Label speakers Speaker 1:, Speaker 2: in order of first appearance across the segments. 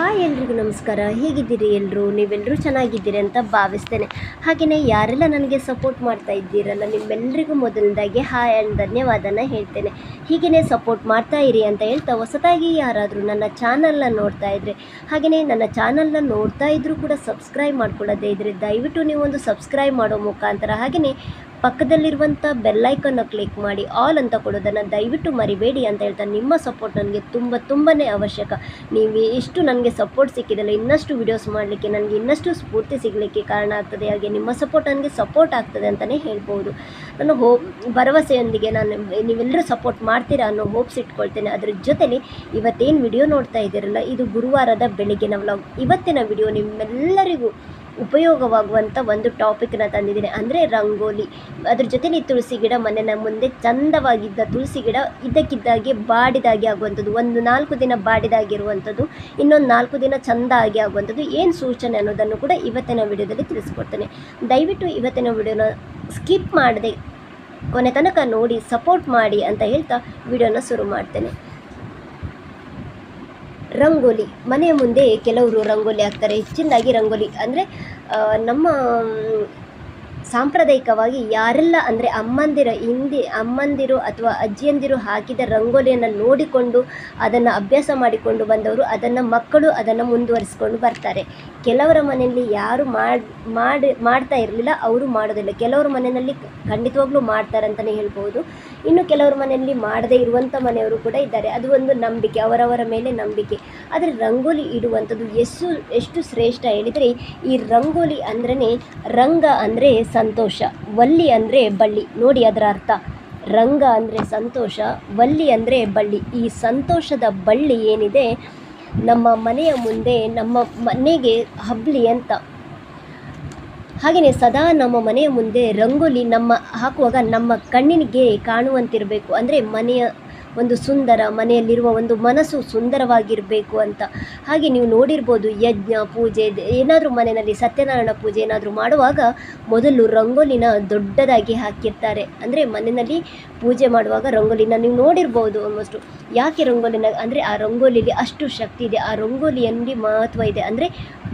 Speaker 1: Hi ಎಲ್ರಿಗೂ ನಮಸ್ಕಾರ. ಹೇಗಿದ್ದೀರಿ ಎಲ್ಲರೂ ನೀವೆಲ್ಲರೂ ಚೆನ್ನಾಗಿದ್ದೀರಿ ಅಂತ ಭಾವಿಸ್ತೇನೆ. ಹಾಗೆಯೇ ಯಾರೆಲ್ಲ ನನಗೆ ಸಪೋರ್ಟ್ ಮಾಡ್ತಾ ಇದ್ದೀರಲ್ಲ ನಿಮ್ಮೆಲ್ಲರಿಗೂ ಮೊದಲನೇದಾಗಿ ಹಾಯ್ ಆ್ಯಂಡ್ ಧನ್ಯವಾದನ ಹೇಳ್ತೇನೆ. ಹೀಗೆಯೇ ಸಪೋರ್ಟ್ ಮಾಡ್ತಾ ಇರಿ ಅಂತ ಹೇಳ್ತಾ ಹೊಸದಾಗಿ ಯಾರಾದರೂ ನನ್ನ ಚಾನಲ್ನ ನೋಡ್ತಾ ಇದ್ದರೆ ಹಾಗೆಯೇ ನನ್ನ ಚಾನಲ್ನ ನೋಡ್ತಾ ಇದ್ದರೂ ಕೂಡ ಸಬ್ಸ್ಕ್ರೈಬ್ ಮಾಡ್ಕೊಳ್ಳೋದೇ ಇದ್ರೆ ದಯವಿಟ್ಟು ನೀವು ಒಂದು ಸಬ್ಸ್ಕ್ರೈಬ್ ಮಾಡೋ ಮುಖಾಂತರ ಹಾಗೆಯೇ ಪಕ್ಕದಲ್ಲಿರುವಂಥ ಬೆಲ್ಲೈಕನ್ನು ಕ್ಲಿಕ್ ಮಾಡಿ ಆಲ್ ಅಂತ ಕೊಡೋದನ್ನು ದಯವಿಟ್ಟು ಮರಿಬೇಡಿ ಅಂತ ಹೇಳ್ತಾ ನಿಮ್ಮ ಸಪೋರ್ಟ್ ನನಗೆ ತುಂಬ ತುಂಬಾ ಅವಶ್ಯಕ. ನೀವು ಎಷ್ಟು ನನಗೆ ಸಪೋರ್ಟ್ ಸಿಕ್ಕಿದಲ್ಲ ಇನ್ನಷ್ಟು ವಿಡಿಯೋಸ್ ಮಾಡಲಿಕ್ಕೆ, ನನಗೆ ಇನ್ನಷ್ಟು ಸ್ಫೂರ್ತಿ ಸಿಗಲಿಕ್ಕೆ ಕಾರಣ ಆಗ್ತದೆ, ಹಾಗೆ ನಿಮ್ಮ ಸಪೋರ್ಟ್ ನನಗೆ ಸಪೋರ್ಟ್ ಆಗ್ತದೆ ಅಂತಲೇ ಹೇಳ್ಬೋದು. ನಾನು ಹೋ ಭರವಸೆಯೊಂದಿಗೆ ನಾನು ನೀವೆಲ್ಲರೂ ಸಪೋರ್ಟ್ ಮಾಡ್ತೀರಾ ಅನ್ನೋ ಹೋಪ್ಸ್ ಇಟ್ಕೊಳ್ತೇನೆ. ಅದ್ರ ಜೊತೆಲಿ ಇವತ್ತೇನು ವಿಡಿಯೋ ನೋಡ್ತಾ ಇದ್ದೀರಲ್ಲ, ಇದು ಗುರುವಾರದ ಬೆಳಗ್ಗಿನ ವ್ಲಾಗ್ ಇವತ್ತಿನ ವಿಡಿಯೋ ನಿಮ್ಮೆಲ್ಲರಿಗೂ ಉಪಯೋಗವಾಗುವಂಥ ಒಂದು ಟಾಪಿಕ್ನ ತಂದಿದ್ದೀನಿ. ಅಂದರೆ ರಂಗೋಲಿ. ಅದ್ರ ಜೊತೆಲಿ ತುಳಸಿ ಗಿಡ ಮನೆಯ ಮುಂದೆ ಚಂದವಾಗಿದ್ದ ತುಳಸಿ ಗಿಡ ಇದ್ದಕ್ಕಿದ್ದಾಗೆ ಬಾಡಿದಾಗೆ ಆಗುವಂಥದ್ದು. ಒಂದು ನಾಲ್ಕು ದಿನ ಬಾಡಿದಾಗಿರುವಂಥದ್ದು ಇನ್ನೊಂದು ನಾಲ್ಕು ದಿನ ಚಂದ ಆಗಿ ಆಗುವಂಥದ್ದು. ಏನು ಸೂಚನೆ ಅನ್ನೋದನ್ನು ಕೂಡ ಇವತ್ತಿನ ವಿಡಿಯೋದಲ್ಲಿ ತಿಳಿಸ್ಕೊಡ್ತೇನೆ. ದಯವಿಟ್ಟು ಇವತ್ತಿನ ವಿಡಿಯೋನ ಸ್ಕಿಪ್ ಮಾಡದೆ ಕೊನೆ ತನಕ ನೋಡಿ ಸಪೋರ್ಟ್ ಮಾಡಿ ಅಂತ ಹೇಳ್ತಾ ವಿಡಿಯೋನ ಶುರು ಮಾಡ್ತೇನೆ. ರಂಗೋಲಿ. ಮನೆಯ ಮುಂದೆ ಕೆಲವರು ರಂಗೋಲಿ ಹಾಕ್ತಾರೆ. ಹೆಚ್ಚಿನದಾಗಿ ರಂಗೋಲಿ. ಅಂದರೆ ನಮ್ಮ ಸಾಂಪ್ರದಾಯಿಕವಾಗಿ ಯಾರೆಲ್ಲ ಅಂದರೆ ಅಮ್ಮಂದಿರ ಹಿಂದಿ, ಅಮ್ಮಂದಿರು ಅಥವಾ ಅಜ್ಜಿಯಂದಿರು ಹಾಕಿದ ರಂಗೋಲಿಯನ್ನು ನೋಡಿಕೊಂಡು ಅದನ್ನು ಅಭ್ಯಾಸ ಮಾಡಿಕೊಂಡು ಬಂದವರು, ಅದನ್ನು ಮಕ್ಕಳು ಅದನ್ನು ಮುಂದುವರಿಸಿಕೊಂಡು ಬರ್ತಾರೆ. ಕೆಲವರ ಮನೆಯಲ್ಲಿ ಯಾರು ಮಾಡಿ ಮಾಡಿ, ಮಾಡ್ತಾ ಇರಲಿಲ್ಲ, ಅವರು ಮಾಡೋದಿಲ್ಲ. ಕೆಲವರ ಮನೆಯಲ್ಲಿ ಖಂಡಿತವಾಗ್ಲೂ ಮಾಡ್ತಾರೆ ಅಂತಲೇ ಹೇಳ್ಬೋದು. ಇನ್ನು ಕೆಲವ್ರ ಮನೆಯಲ್ಲಿ ಮಾಡದೇ ಇರುವಂಥ ಮನೆಯವರು ಕೂಡ ಇದ್ದಾರೆ. ಅದು ಒಂದು ನಂಬಿಕೆ, ಅವರವರ ಮೇಲೆ ನಂಬಿಕೆ. ಆದರೆ ರಂಗೋಲಿ ಇಡುವಂಥದ್ದು ಎಷ್ಟು ಎಷ್ಟು ಶ್ರೇಷ್ಠ ಹೇಳಿದರೆ ಈ ರಂಗೋಲಿ ಅಂದ್ರೇ ರಂಗ ಅಂದರೆ ಸಂತೋಷ, ವಲ್ಲಿ ಅಂದರೆ ಬಳ್ಳಿ. ನೋಡಿ ಅದರ ಅರ್ಥ. ರಂಗ ಅಂದರೆ ಸಂತೋಷ, ವಲ್ಲಿ ಅಂದರೆ ಬಳ್ಳಿ. ಈ ಸಂತೋಷದ ಬಳ್ಳಿ ಏನಿದೆ? ನಮ್ಮ ಮನೆಯ ಮುಂದೆ, ನಮ್ಮ ಮನೆಗೆ ಹಬ್ಬಲಿ ಅಂತ. ಹಾಗೆಯೇ ಸದಾ ನಮ್ಮ ಮನೆಯ ಮುಂದೆ ರಂಗೋಲಿ ನಮ್ಮ ಹಾಕುವಾಗ ನಮ್ಮ ಕಣ್ಣಿನಿಗೆ ಕಾಣುವಂತಿರಬೇಕು. ಅಂದರೆ ಮನೆಯ ಒಂದು ಸುಂದರ ಮನೆಯಲ್ಲಿರುವ ಒಂದು ಮನಸ್ಸು ಸುಂದರವಾಗಿರಬೇಕು ಅಂತ. ಹಾಗೆ ನೀವು ನೋಡಿರ್ಬೋದು ಯಜ್ಞ, ಪೂಜೆ ಏನಾದರೂ ಮನೆಯಲ್ಲಿ ಸತ್ಯನಾರಾಯಣ ಪೂಜೆ ಏನಾದರೂ ಮಾಡುವಾಗ ಮೊದಲು ರಂಗೋಲಿನ ದೊಡ್ಡದಾಗಿ ಹಾಕಿರ್ತಾರೆ. ಅಂದರೆ ಮನೆಯಲ್ಲಿ ಪೂಜೆ ಮಾಡುವಾಗ ರಂಗೋಲಿನ ನೀವು ನೋಡಿರ್ಬೋದು ಆಲ್ಮೋಸ್ಟು ಯಾಕೆ ರಂಗೋಲಿನ, ಅಂದರೆ ಆ ರಂಗೋಲಿಯಲ್ಲಿ ಅಷ್ಟು ಶಕ್ತಿ ಇದೆ, ಆ ರಂಗೋಲಿಯಲ್ಲಿ ಮಹತ್ವ ಇದೆ. ಅಂದರೆ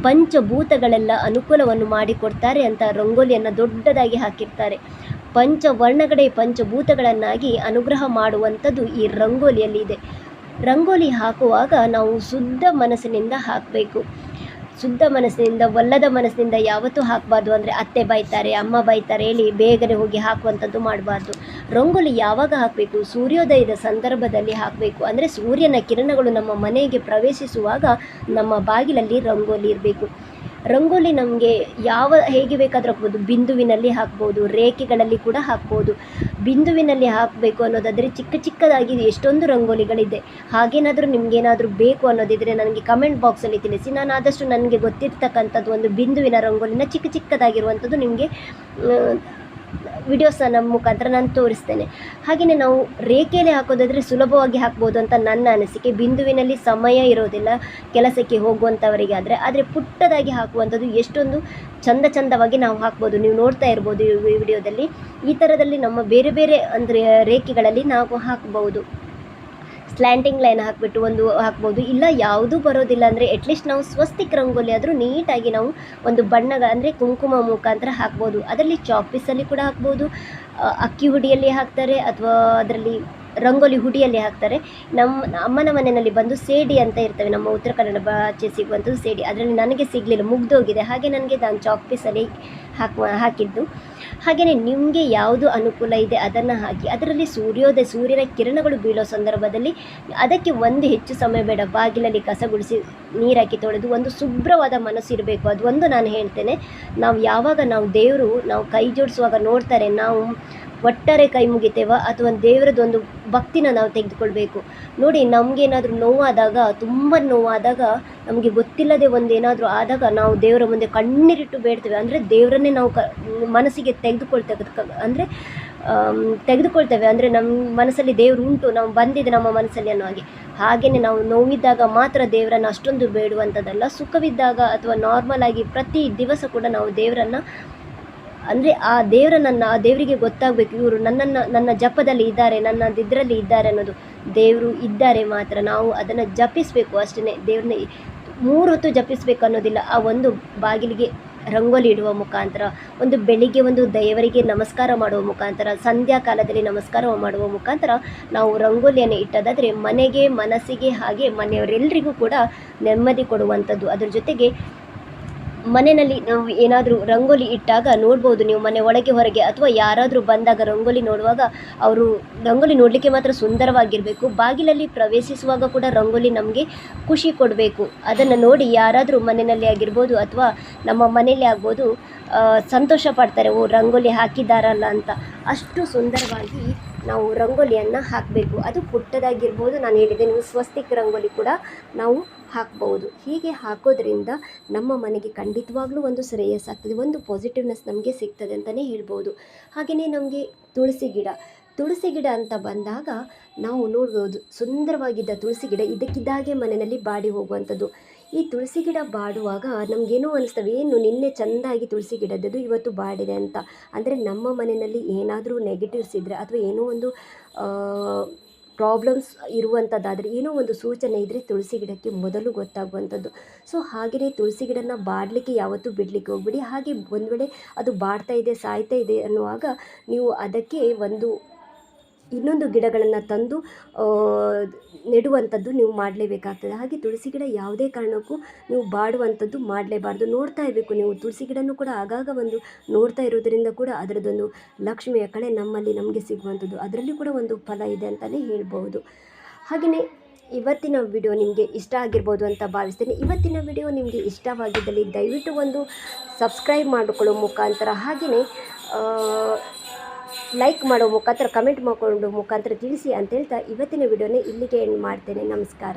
Speaker 1: ಪಂಚಭೂತಗಳೆಲ್ಲ ಅನುಕೂಲವನ್ನು ಮಾಡಿಕೊಡ್ತಾರೆ ಅಂತ ರಂಗೋಲಿಯನ್ನು ದೊಡ್ಡದಾಗಿ ಹಾಕಿರ್ತಾರೆ. ಪಂಚವರ್ಣಗಳೇ ಪಂಚಭೂತಗಳನ್ನಾಗಿ ಅನುಗ್ರಹ ಮಾಡುವಂಥದ್ದು ಈ ರಂಗೋಲಿಯಲ್ಲಿ ಇದೆ ರಂಗೋಲಿ ಹಾಕುವಾಗ ನಾವು ಶುದ್ಧ ಮನಸ್ಸಿನಿಂದ ಹಾಕಬೇಕು. ಶುದ್ಧ ಮನಸ್ಸಿನಿಂದ, ಒಲ್ಲದ ಮನಸ್ಸಿನಿಂದ ಯಾವತ್ತೂ ಹಾಕಬಾರ್ದು ಅಂದರೆ ಅತ್ತೆ ಬೈತಾರೆ ಅಮ್ಮ ಬೈತಾರೆ ಹೇಳಿ ಬೇಗನೆ ಹೋಗಿ ಹಾಕುವಂಥದ್ದು ಮಾಡಬಾರ್ದು. ರಂಗೋಲಿ ಯಾವಾಗ ಹಾಕಬೇಕು? ಸೂರ್ಯೋದಯದ ಸಂದರ್ಭದಲ್ಲಿ ಹಾಕಬೇಕು. ಅಂದರೆ ಸೂರ್ಯನ ಕಿರಣಗಳು ನಮ್ಮ ಮನೆಗೆ ಪ್ರವೇಶಿಸುವಾಗ ನಮ್ಮ ಬಾಗಿಲಲ್ಲಿ ರಂಗೋಲಿ ಇರಬೇಕು. ರಂಗೋಲಿ ನಮಗೆ ಯಾವ ಹೇಗೆ ಬೇಕಾದರೂ ಹಾಕ್ಬೋದು. ಬಿಂದುವಿನಲ್ಲಿ ಹಾಕ್ಬೋದು, ರೇಖೆಗಳಲ್ಲಿ ಕೂಡ ಹಾಕ್ಬೋದು. ಬಿಂದುವಿನಲ್ಲಿ ಹಾಕಬೇಕು ಅನ್ನೋದಾದರೆ ಚಿಕ್ಕ ಚಿಕ್ಕದಾಗಿ ಎಷ್ಟೊಂದು ರಂಗೋಲಿಗಳಿದೆ. ಹಾಗೇನಾದರೂ ನಿಮಗೇನಾದರೂ ಬೇಕು ಅನ್ನೋದಿದ್ರೆ ನನಗೆ ಕಮೆಂಟ್ ಬಾಕ್ಸಲ್ಲಿ ತಿಳಿಸಿ. ನಾನು ಆದಷ್ಟು ನನಗೆ ಗೊತ್ತಿರ್ತಕ್ಕಂಥದ್ದು ಒಂದು ಬಿಂದುವಿನ ರಂಗೋಲಿನ ಚಿಕ್ಕ ಚಿಕ್ಕದಾಗಿರುವಂಥದ್ದು ನಿಮಗೆ ವಿಡಿಯೋಸನ್ನ ಮುಖಾಂತರ ನಾನು ತೋರಿಸ್ತೇನೆ. ಹಾಗೆಯೇ ನಾವು ರೇಖೆಯಲ್ಲಿ ಹಾಕೋದಾದರೆ ಸುಲಭವಾಗಿ ಹಾಕ್ಬೋದು ಅಂತ ನನ್ನ ಅನಿಸಿಕೆ. ಬಿಂದುವಿನಲ್ಲಿ ಸಮಯ ಇರೋದಿಲ್ಲ, ಕೆಲಸಕ್ಕೆ ಹೋಗುವಂಥವರಿಗೆ ಆದರೆ ಆದರೆ ಪುಟ್ಟದಾಗಿ ಹಾಕುವಂಥದ್ದು ಎಷ್ಟೊಂದು ಚಂದ ಚಂದವಾಗಿ ನಾವು ಹಾಕ್ಬೋದು. ನೀವು ನೋಡ್ತಾ ಇರ್ಬೋದು ಈ ವಿಡಿಯೋದಲ್ಲಿ ಈ ಥರದಲ್ಲಿ ನಮ್ಮ ಬೇರೆ ಬೇರೆ ಅಂದರೆ ರೇಖೆಗಳಲ್ಲಿ ನಾವು ಹಾಕ್ಬೋದು ಸ್ಲ್ಯಾಂಟಿಂಗ್ ಲೈನ್ ಹಾಕಿಬಿಟ್ಟು ಒಂದು ಹಾಕ್ಬೋದು. ಇಲ್ಲ, ಯಾವುದೂ ಬರೋದಿಲ್ಲ ಅಂದರೆ ಅಟ್ಲೀಸ್ಟ್ ನಾವು ಸ್ವಸ್ತಿಕ್ ರಂಗೋಲಿ ಆದರೂ ನೀಟಾಗಿ ನಾವು ಒಂದು ಬಣ್ಣಗ ಅಂದರೆ ಕುಂಕುಮ ಮುಖಾಂತರ ಹಾಕ್ಬೋದು. ಅದರಲ್ಲಿ ಚಾಕ್ ಪೀಸಲ್ಲಿ ಕೂಡ ಹಾಕ್ಬೋದು. ಅಕ್ಕಿ ಹುಡಿಯಲ್ಲಿ ಹಾಕ್ತಾರೆ ಅಥವಾ ಅದರಲ್ಲಿ ರಂಗೋಲಿ ಹುಡಿಯಲ್ಲಿ ಹಾಕ್ತಾರೆ. ನಮ್ಮ ಅಮ್ಮನ ಮನೆಯಲ್ಲಿ ಬಂದು ಸೇಡಿ ಅಂತ ಇರ್ತವೆ. ನಮ್ಮ ಉತ್ತರ ಕನ್ನಡ ಆಚೆ ಸಿಗುವಂಥದ್ದು ಸೇಡಿ. ಅದರಲ್ಲಿ ನನಗೆ ಸಿಗಲಿಲ್ಲ, ಮುಗ್ದೋಗಿದೆ. ಹಾಗೆ ನನಗೆ ನಾನು ಚಾಕ್ ಪೀಸಲ್ಲಿ ಹಾಕುವ ಹಾಕಿದ್ದು. ಹಾಗೆಯೇ ನಿಮಗೆ ಯಾವುದು ಅನುಕೂಲ ಇದೆ ಅದನ್ನು ಹಾಕಿ, ಅದರಲ್ಲಿ ಸೂರ್ಯೋದಯ, ಸೂರ್ಯನ ಕಿರಣಗಳು ಬೀಳೋ ಸಂದರ್ಭದಲ್ಲಿ ಅದಕ್ಕೆ ಒಂದು ಹೆಚ್ಚು ಸಮಯ ಬೇಡ. ಬಾಗಿಲಲ್ಲಿ ಕಸ ಗುಡಿಸಿ ನೀರಾಕಿ ತೊಳೆದು ಒಂದು ಶುಭ್ರವಾದ ಮನಸ್ಸು ಇರಬೇಕು. ಅದು ಒಂದು ನಾನು ಹೇಳ್ತೇನೆ. ನಾವು ಯಾವಾಗ ನಾವು ದೇವರು, ನಾವು ಕೈ ಜೋಡಿಸುವಾಗ ನೋಡ್ತಾರೆ, ನಾವು ಒಟ್ಟಾರೆ ಕೈ ಮುಗಿತೇವ? ಅಥವಾ ದೇವರದೊಂದು ಭಕ್ತಿನ ನಾವು ತೆಗೆದುಕೊಳ್ಬೇಕು. ನೋಡಿ, ನಮಗೇನಾದರೂ ನೋವಾದಾಗ, ತುಂಬ ನೋವಾದಾಗ, ನಮಗೆ ಗೊತ್ತಿಲ್ಲದೆ ಒಂದೇನಾದರೂ ಆದಾಗ ನಾವು ದೇವರ ಮುಂದೆ ಕಣ್ಣೀರಿಟ್ಟು ಬೇಡ್ತೇವೆ. ಅಂದರೆ ದೇವರನ್ನೇ ನಾವು ಕ, ಮನಸ್ಸಿಗೆ ತೆಗೆದುಕೊಳ್ತೇವೆ. ಅಂದರೆ ತೆಗೆದುಕೊಳ್ತೇವೆ. ಅಂದರೆ ನಮ್ಮ ಮನಸ್ಸಲ್ಲಿ ದೇವರು ಉಂಟು, ನಾವು ಬಂದಿದೆ ನಮ್ಮ ಮನಸ್ಸಲ್ಲಿ ಅನ್ನೋ ಹಾಗೆ. ಹಾಗೆಯೇ ನಾವು ನೋವಿದ್ದಾಗ ಮಾತ್ರ ದೇವರನ್ನು ಅಷ್ಟೊಂದು ಬೇಡುವಂಥದ್ದಲ್ಲ. ಸುಖವಿದ್ದಾಗ ಅಥವಾ ನಾರ್ಮಲ್ ಆಗಿ ಪ್ರತಿ ದಿವಸ ಕೂಡ ನಾವು ದೇವರನ್ನು ಅಂದರೆ ಆ ದೇವರನ್ನ ಆ ದೇವರಿಗೆ ಗೊತ್ತಾಗಬೇಕು, ಇವರು ನನ್ನನ್ನು, ನನ್ನ ಜಪದಲ್ಲಿ ಇದ್ದಾರೆ, ನನ್ನ ಇದರಲ್ಲಿ ಇದ್ದಾರೆ ಅನ್ನೋದು. ದೇವರು ಇದ್ದಾರೆ ಮಾತ್ರ, ನಾವು ಅದನ್ನು ಜಪಿಸಬೇಕು ಅಷ್ಟೇ ದೇವ್ರನ್ನ ಮೂರು ಹೊತ್ತು ಜಪಿಸ್ಬೇಕು ಅನ್ನೋದಿಲ್ಲ, ಆ ಒಂದು ಬಾಗಿಲಿಗೆ ರಂಗೋಲಿ ಇಡುವ ಮುಖಾಂತರ, ಒಂದು ಬೆಳಿಗ್ಗೆ ಒಂದು ದೇವರಿಗೆ ನಮಸ್ಕಾರ ಮಾಡುವ ಮುಖಾಂತರ ಸಂಧ್ಯಾ ಕಾಲದಲ್ಲಿ ನಮಸ್ಕಾರ ಮಾಡುವ ಮುಖಾಂತರ ನಾವು ರಂಗೋಲಿಯನ್ನು ಇಟ್ಟದಾದರೆ ಮನೆಗೆ, ಮನಸ್ಸಿಗೆ ಹಾಗೆ ಮನೆಯವರೆಲ್ಲರಿಗೂ ಕೂಡ ನೆಮ್ಮದಿ ಕೊಡುವಂಥದ್ದು. ಅದರ ಜೊತೆಗೆ ಮನೆಯಲ್ಲಿ ನಾವು ಏನಾದರೂ ರಂಗೋಲಿ ಇಟ್ಟಾಗ ನೋಡ್ಬೋದು ನೀವು ಮನೆ ಒಳಗೆ ಹೊರಗೆ ಅಥವಾ ಯಾರಾದರೂ ಬಂದಾಗ ರಂಗೋಲಿ ನೋಡುವಾಗ ಅವರು ರಂಗೋಲಿ ನೋಡಲಿಕ್ಕೆ ಮಾತ್ರ ಸುಂದರವಾಗಿರಬೇಕು. ಬಾಗಿಲಲ್ಲಿ ಪ್ರವೇಶಿಸುವಾಗ ಕೂಡ ರಂಗೋಲಿ ನಮಗೆ ಖುಷಿ ಕೊಡಬೇಕು. ಅದನ್ನು ನೋಡಿ ಯಾರಾದರೂ ಮನೆಯಲ್ಲಿ ಆಗಿರ್ಬೋದು ಅಥವಾ ನಮ್ಮ ಮನೆಯಲ್ಲಿ ಆಗ್ಬೋದು ಸಂತೋಷ ಪಡ್ತಾರೆ, ಓ, ರಂಗೋಲಿ ಹಾಕಿದ್ದಾರಲ್ಲ ಅಂತ. ಅಷ್ಟು ಸುಂದರವಾಗಿ ನಾವು ರಂಗೋಲಿಯನ್ನು ಹಾಕಬೇಕು. ಅದು ಪುಟ್ಟದಾಗಿರ್ಬೋದು, ನಾನು ಹೇಳಿದೆ ನೀವು ಸ್ವಸ್ತಿಕ್ ರಂಗೋಲಿ ಕೂಡ ನಾವು ಹಾಕ್ಬೋದು ಹೀಗೆ ಹಾಕೋದ್ರಿಂದ ನಮ್ಮ ಮನೆಗೆ ಖಂಡಿತವಾಗ್ಲೂ ಒಂದು ಶ್ರೇಯಸ್ಸಾಗ್ತದೆ ಒಂದು ಪಾಸಿಟಿವ್ನೆಸ್ ನಮಗೆ ಸಿಗ್ತದೆ ಅಂತಲೇ ಹೇಳ್ಬೋದು. ಹಾಗೆಯೇ ನಮಗೆ ತುಳಸಿ ಗಿಡ. ತುಳಸಿ ಗಿಡ ಅಂತ ಬಂದಾಗ ನಾವು ನೋಡ್ಬೋದು, ಸುಂದರವಾಗಿದ್ದ ತುಳಸಿ ಗಿಡ ಇದಕ್ಕಿದ್ದಾಗೆ ಮನೆಯಲ್ಲಿ ಬಾಡಿ ಹೋಗುವಂಥದ್ದು. ಈ ತುಳಸಿ ಗಿಡ ಬಾಡುವಾಗ ನಮಗೇನೋ ಅನಿಸ್ತವೆ, ಏನು ನಿನ್ನೆ ಚೆಂದಾಗಿ ತುಳಸಿ ಗಿಡದ್ದು ಇವತ್ತು ಬಾಡಿದೆ ಅಂತ. ಅಂದರೆ ನಮ್ಮ ಮನೆಯಲ್ಲಿ ಏನಾದರೂ ನೆಗೆಟಿವ್ಸ್ ಇದ್ದರೆ ಅಥವಾ ಏನೋ ಒಂದು ಪ್ರಾಬ್ಲಮ್ಸ್ ಇರುವಂಥದ್ದಾದರೆ ಏನೋ ಒಂದು ಸೂಚನೆ ಇದ್ದರೆ ತುಳಸಿ ಗಿಡಕ್ಕೆ ಮೊದಲು ಗೊತ್ತಾಗುವಂಥದ್ದು ಸೊ ಹಾಗೆಯೇ ತುಳಸಿ ಗಿಡನ ಬಾಡಲಿಕ್ಕೆ ಯಾವತ್ತೂ ಬಿಡಲಿಕ್ಕೆ ಹೋಗ್ಬಿಡಿ. ಹಾಗೆ ಒಂದು ವೇಳೆ ಅದು ಬಾಡ್ತಾ ಇದೆ, ಸಾಯ್ತಾ ಇದೆ ಅನ್ನುವಾಗ ನೀವು ಅದಕ್ಕೆ ಒಂದು ಇನ್ನೊಂದು ಗಿಡಗಳನ್ನು ತಂದು ನೆಡುವಂಥದ್ದು ನೀವು ಮಾಡಲೇಬೇಕಾಗ್ತದೆ. ಹಾಗೆ ತುಳಸಿ ಗಿಡ ಯಾವುದೇ ಕಾರಣಕ್ಕೂ ನೀವು ಬಾಡುವಂಥದ್ದು ಮಾಡಲೇಬಾರ್ದು. ನೋಡ್ತಾ ಇರಬೇಕು ನೀವು. ತುಳಸಿ ಗಿಡನೂ ಕೂಡ ಆಗಾಗ ಒಂದು ನೋಡ್ತಾ ಇರೋದರಿಂದ ಕೂಡ ಅದರದ್ದೊಂದು ಲಕ್ಷ್ಮಿಯ ಕಳೆ ನಮ್ಮಲ್ಲಿ ನಮಗೆ ಸಿಗುವಂಥದ್ದು. ಅದರಲ್ಲಿ ಕೂಡ ಒಂದು ಫಲ ಇದೆ ಅಂತಲೇ ಹೇಳ್ಬೋದು. ಹಾಗೆಯೇ ಇವತ್ತಿನ ವಿಡಿಯೋ ನಿಮಗೆ ಇಷ್ಟ ಆಗಿರ್ಬೋದು ಅಂತ ಭಾವಿಸ್ತೇನೆ. ಇವತ್ತಿನ ವಿಡಿಯೋ ನಿಮಗೆ ಇಷ್ಟವಾಗಿದ್ದಲ್ಲಿ ದಯವಿಟ್ಟು ಒಂದು ಸಬ್ಸ್ಕ್ರೈಬ್ ಮಾಡಿಕೊಳ್ಳೋ ಮುಖಾಂತರ ಹಾಗೆಯೇ ಲೈಕ್ ಮಾಡೋ ಮುಖಾಂತರ ಕಮೆಂಟ್ ಮಾಡಿಕೊಂಡು ಮುಖಾಂತರ ತಿಳಿಸಿ ಅಂತ ಹೇಳ್ತಾ ಇವತ್ತಿನ ವಿಡಿಯೋನೇ ಇಲ್ಲಿಗೆ ಎಂಡ್ ಮಾಡ್ತೇನೆ. ನಮಸ್ಕಾರ.